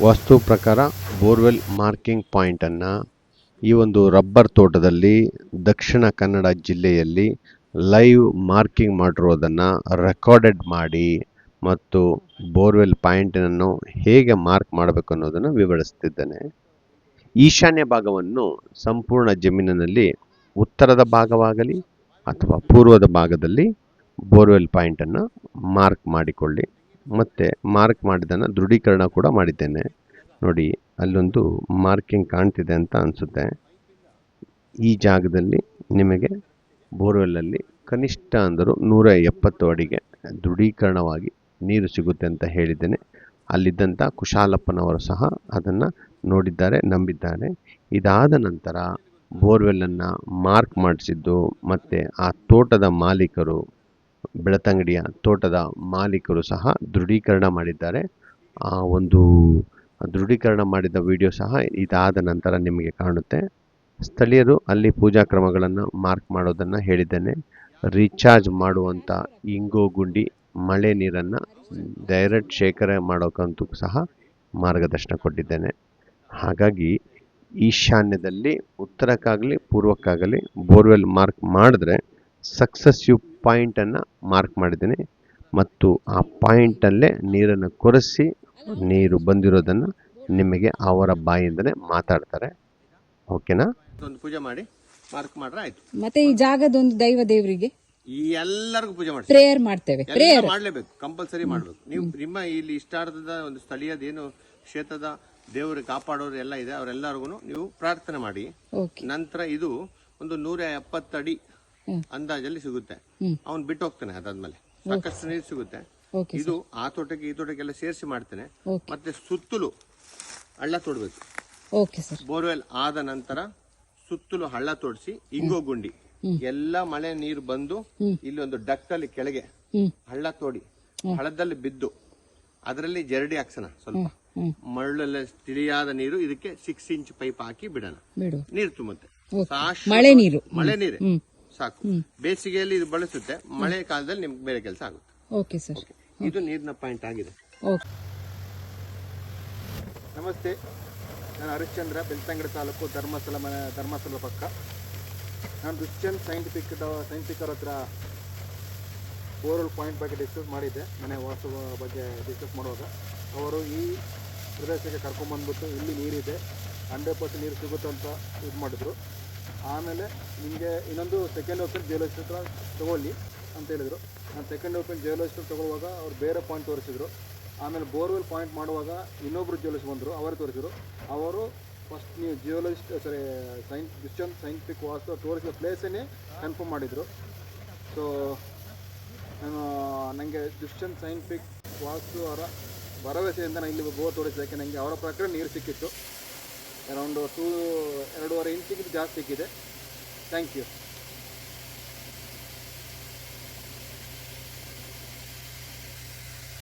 ವಾಸ್ತು ಪ್ರಕಾರ borewell marking ಪಾಯಿಂಟನ್ನು ಈ ಒಂದು ರಬ್ಬರ್ ತೋಟದಲ್ಲಿ ದಕ್ಷಿಣ ಕನ್ನಡ ಜಿಲ್ಲೆಯಲ್ಲಿ ಲೈವ್ ಮಾರ್ಕಿಂಗ್ ಮಾಡಿರೋದನ್ನು ರೆಕಾರ್ಡೆಡ್ ಮಾಡಿ ಮತ್ತು ಬೋರ್ವೆಲ್ ಪಾಯಿಂಟನ್ನು ಹೇಗೆ ಮಾರ್ಕ್ ಮಾಡಬೇಕು ಅನ್ನೋದನ್ನು ವಿವರಿಸ್ತಿದ್ದೇನೆ. ಈಶಾನ್ಯ ಭಾಗವನ್ನು ಸಂಪೂರ್ಣ ಜಮೀನಿನಲ್ಲಿ ಉತ್ತರದ ಭಾಗವಾಗಲಿ ಅಥವಾ ಪೂರ್ವದ ಭಾಗದಲ್ಲಿ ಬೋರ್ವೆಲ್ ಪಾಯಿಂಟನ್ನು ಮಾರ್ಕ್ ಮಾಡಿಕೊಳ್ಳಿ. ಮತ್ತು ಮಾರ್ಕ್ ಮಾಡಿದ್ದನ್ನು ದೃಢೀಕರಣ ಕೂಡ ಮಾಡಿದ್ದೇನೆ. ನೋಡಿ, ಅಲ್ಲೊಂದು ಮಾರ್ಕಿಂಗ್ ಕಾಣ್ತಿದೆ ಅಂತ ಅನಿಸುತ್ತೆ. ಈ ಜಾಗದಲ್ಲಿ ನಿಮಗೆ ಬೋರ್ವೆಲ್ಲಲ್ಲಿ ಕನಿಷ್ಠ ಅಂದರೂ ನೂರ ಎಪ್ಪತ್ತು ಅಡಿಗೆ ದೃಢೀಕರಣವಾಗಿ ನೀರು ಸಿಗುತ್ತೆ ಅಂತ ಹೇಳಿದ್ದೇನೆ. ಅಲ್ಲಿದ್ದಂಥ ಕುಶಾಲಪ್ಪನವರು ಸಹ ಅದನ್ನು ನೋಡಿದ್ದಾರೆ, ನಂಬಿದ್ದಾರೆ. ಇದಾದ ನಂತರ ಬೋರ್ವೆಲ್ಲನ್ನು ಮಾರ್ಕ್ ಮಾಡಿಸಿದ್ದು ಮತ್ತು ಆ ತೋಟದ ಮಾಲೀಕರು ಬೆಳತಂಗಡಿಯ ತೋಟದ ಮಾಲೀಕರು ಸಹ ದೃಢೀಕರಣ ಮಾಡಿದ್ದಾರೆ. ಆ ಒಂದು ದೃಢೀಕರಣ ಮಾಡಿದ ವಿಡಿಯೋ ಸಹ ಇದಾದ ನಂತರ ನಿಮಗೆ ಕಾಣುತ್ತೆ. ಸ್ಥಳೀಯರು ಅಲ್ಲಿ ಪೂಜಾ ಕ್ರಮಗಳನ್ನು ಮಾರ್ಕ್ ಮಾಡೋದನ್ನು ಹೇಳಿದ್ದೇನೆ. ರೀಚಾರ್ಜ್ ಮಾಡುವಂಥ ಇಂಗೋ ಗುಂಡಿ ಮಳೆ ನೀರನ್ನು ಡೈರೆಕ್ಟ್ ಶೇಖರಣೆ ಮಾಡೋಕ್ಕಂತೂ ಸಹ ಮಾರ್ಗದರ್ಶನ ಕೊಟ್ಟಿದ್ದೇನೆ. ಹಾಗಾಗಿ ಈಶಾನ್ಯದಲ್ಲಿ ಉತ್ತರಕ್ಕಾಗಲಿ ಪೂರ್ವಕ್ಕಾಗಲಿ ಬೋರ್ವೆಲ್ ಮಾರ್ಕ್ ಮಾಡಿದ್ರೆ ಸಕ್ಸಸ್ಸಿವ್ ಪಾಯಿಂಟನ್ನು ಮಾರ್ಕ್ ಮಾಡಿದ್ದೀನಿ. ಮತ್ತು ಆ ಪಾಯಿಂಟಲ್ಲೇ ನೀರನ್ನು ಕೊರೆಸಿ ನೀರು ಬಂದಿರೋದನ್ನು ನಿಮಗೆ ಅವರ ಬಾಯಿಂದಲೇ ಮಾತಾಡ್ತಾರೆ. ಓಕೆನಾ ಒಂದು ಪೂಜೆ ಮಾಡಿ ಮಾರ್ಕ್ ಮಾಡ್ರೆ ಆಯ್ತು. ಮತ್ತೆ ಈ ಜಾಗದೊಂದು ದೈವ ದೇವರಿಗೆ ಈ ಎಲ್ಲರಿಗೂ ಪೂಜೆ ಮಾಡಿ ಪ್ರೇಯರ್ ಮಾಡ್ತೇವೆ. ಪ್ರೇಯರ್ ಮಾಡ್ಲೇಬೇಕು ಕಂಪಲ್ಸರಿ ಮಾಡ್ಬೇಕು. ನೀವು ನಿಮ್ಮ ಇಲ್ಲಿ ಇಷ್ಟಾರ್ಥದ ಒಂದು ಸ್ಥಳೀಯದ ಏನು ಕ್ಷೇತ್ರದ ದೇವರು ಕಾಪಾಡೋರು ಎಲ್ಲ ಇದೆ ಅವರೆಲ್ಲರಿಗೂ ನೀವು ಪ್ರಾರ್ಥನೆ ಮಾಡಿ. ಓಕೆ ನಂತರ ಇದು ಒಂದು ನೂರ ಎಪ್ಪತ್ತಡಿ ಅಂದಾಜಲ್ಲಿ ಸಿಗುತ್ತೆ. ಅವ್ನು ಬಿಟ್ಟು ಹೋಗ್ತಾನೆ ಅದಾದ್ಮೇಲೆ. ಸಾಕಷ್ಟು ನೀರು ಸಿಗುತ್ತೆ. ಇದು ಆ ತೋಟಕ್ಕೆ ಈ ತೋಟಕ್ಕೆಲ್ಲ ಸೇರಿಸಿ ಮಾಡ್ತೇನೆ. ಮತ್ತೆ ಸುತ್ತಲೂ ಹಳ್ಳ ತೋಡ್ಬೇಕು. ಬೋರ್ವೆಲ್ ಆದ ನಂತರ ಸುತ್ತಲೂ ಹಳ್ಳ ತೋಡಿಸಿ ಇಂಗೋ ಗುಂಡಿ. ಎಲ್ಲ ಮಳೆ ನೀರು ಬಂದು ಇಲ್ಲಿ ಒಂದು ಡಕ್ಟಲ್ಲಿ ಕೆಳಗೆ ಹಳ್ಳ ತೋಡಿ ಹಳದಲ್ಲಿ ಬಿದ್ದು ಅದರಲ್ಲಿ ಜರಡಿ ಹಾಕ್ಸೋಣ ಸ್ವಲ್ಪ. ಮರಳೆಲ್ಲ ತಿಳಿಯಾದ ನೀರು ಇದಕ್ಕೆ ಸಿಕ್ಸ್ ಇಂಚ್ ಪೈಪ್ ಹಾಕಿ ಬಿಡೋಣ. ಬಿಡು. ನೀರು ತುಂಬುತ್ತೆ. ಮಳೆ ನೀರು. ಮಳೆ ನೀರೇ. ಸಾಕು. ಬೇಸಿಗೆಯಲ್ಲಿ ಇದು ಬಳಸುತ್ತೆ. ಮಳೆ ಕಾಲದಲ್ಲಿ ನಿಮ್ಗೆ ಬೇರೆ ಕೆಲಸ ಆಗುತ್ತೆ. Okay sir. ಇದು ನೀರಿನ ಪಾಯಿಂಟ್ ಆಗಿದೆ. ಓಕೆ. ನಮಸ್ತೆ. ನಾನು ಹರಿಶ್ಚಂದ್ರ ಬೆಳ್ತಂಗಡಿ ತಾಲೂಕು ಧರ್ಮಸ್ಥಳ ಮನೆ ಧರ್ಮಸ್ಥಳ ಪಕ್ಕ. ನಾನು ದುಶ್ಚಂದ್ ಸೈಂಟಿಫಿಕ್ ಸೈಂಟಿಫಿಕರ್ ಹತ್ರ ಓವರಲ್ ಪಾಯಿಂಟ್ ಬಗ್ಗೆ ಡಿಸ್ಕಸ್ ಮಾಡಿದ್ದೆ. ಮನೆ ವಾಸ ಬಗ್ಗೆ ಡಿಸ್ಕಸ್ ಮಾಡುವಾಗ. ಅವರು ಈ ಪ್ರದೇಶಕ್ಕೆ ಕರ್ಕೊಂಬಂದ್ಬಿಟ್ಟು ಇಲ್ಲಿ ನೀರಿದೆ. ಹಂಡ್ರೆಡ್ ಪರ್ಸೆಂಟ್ ನೀರು ಸಿಗುತ್ತೆ ಅಂತ ಇದು ಮಾಡಿದ್ರು. ಆಮೇಲೆ ನಿಮಗೆ ಇನ್ನೊಂದು ಸೆಕೆಂಡ್ ಓಪನ್ ಜಿಯೋಲಜಿಸ್ಟ್ ಹತ್ರ ತೊಗೊಳ್ಳಿ ಅಂತ ಹೇಳಿದರು. ನಾನು ಸೆಕೆಂಡ್ ಓಪನ್ ಜೈಲಷ್ಟು ತೊಗೊಳ್ಳುವಾಗ ಅವ್ರು ಬೇರೆ ಪಾಯಿಂಟ್ ತೋರಿಸಿದ್ರು. ಆಮೇಲೆ ಬೋರ್ವೆಲ್ ಪಾಯಿಂಟ್ ಮಾಡುವಾಗ ಇನ್ನೊಬ್ಬರು ಜಿಯೋಲಜಿಸ್ಟ್ ಬಂದರು, ಅವರು ತೋರಿಸಿದ್ರು. ಅವರು ಫಸ್ಟ್ ನೀವು geologist sorry scientist scientific ವಾಸ್ತು ತೋರಿಸಿದ ಪ್ಲೇಸನ್ನೇ ಕನ್ಫರ್ಮ್ ಮಾಡಿದರು. ಸೊ ನಾನು ನನಗೆ ಕ್ರಿಶ್ಚನ್ ಸೈಂಟಿಫಿಕ್ ವಾಸ್ತು ಅವರ ಭರವಸೆಯಿಂದ ನಾನು ಇಲ್ಲಿ ಗೋವಾ ತೋರಿಸಿದ್ದಕ್ಕೆ ನನಗೆ ಅವರ ಪ್ರಕಾರ ನೀರು ಸಿಕ್ಕಿತ್ತು. ಅರೌಂಡ್ ಟೂ ಎರಡೂವರೆ ಇಂಚಿಗಿಂತ ಜಾಸ್ತಿ ಸಿಕ್ಕಿದೆ. Thank you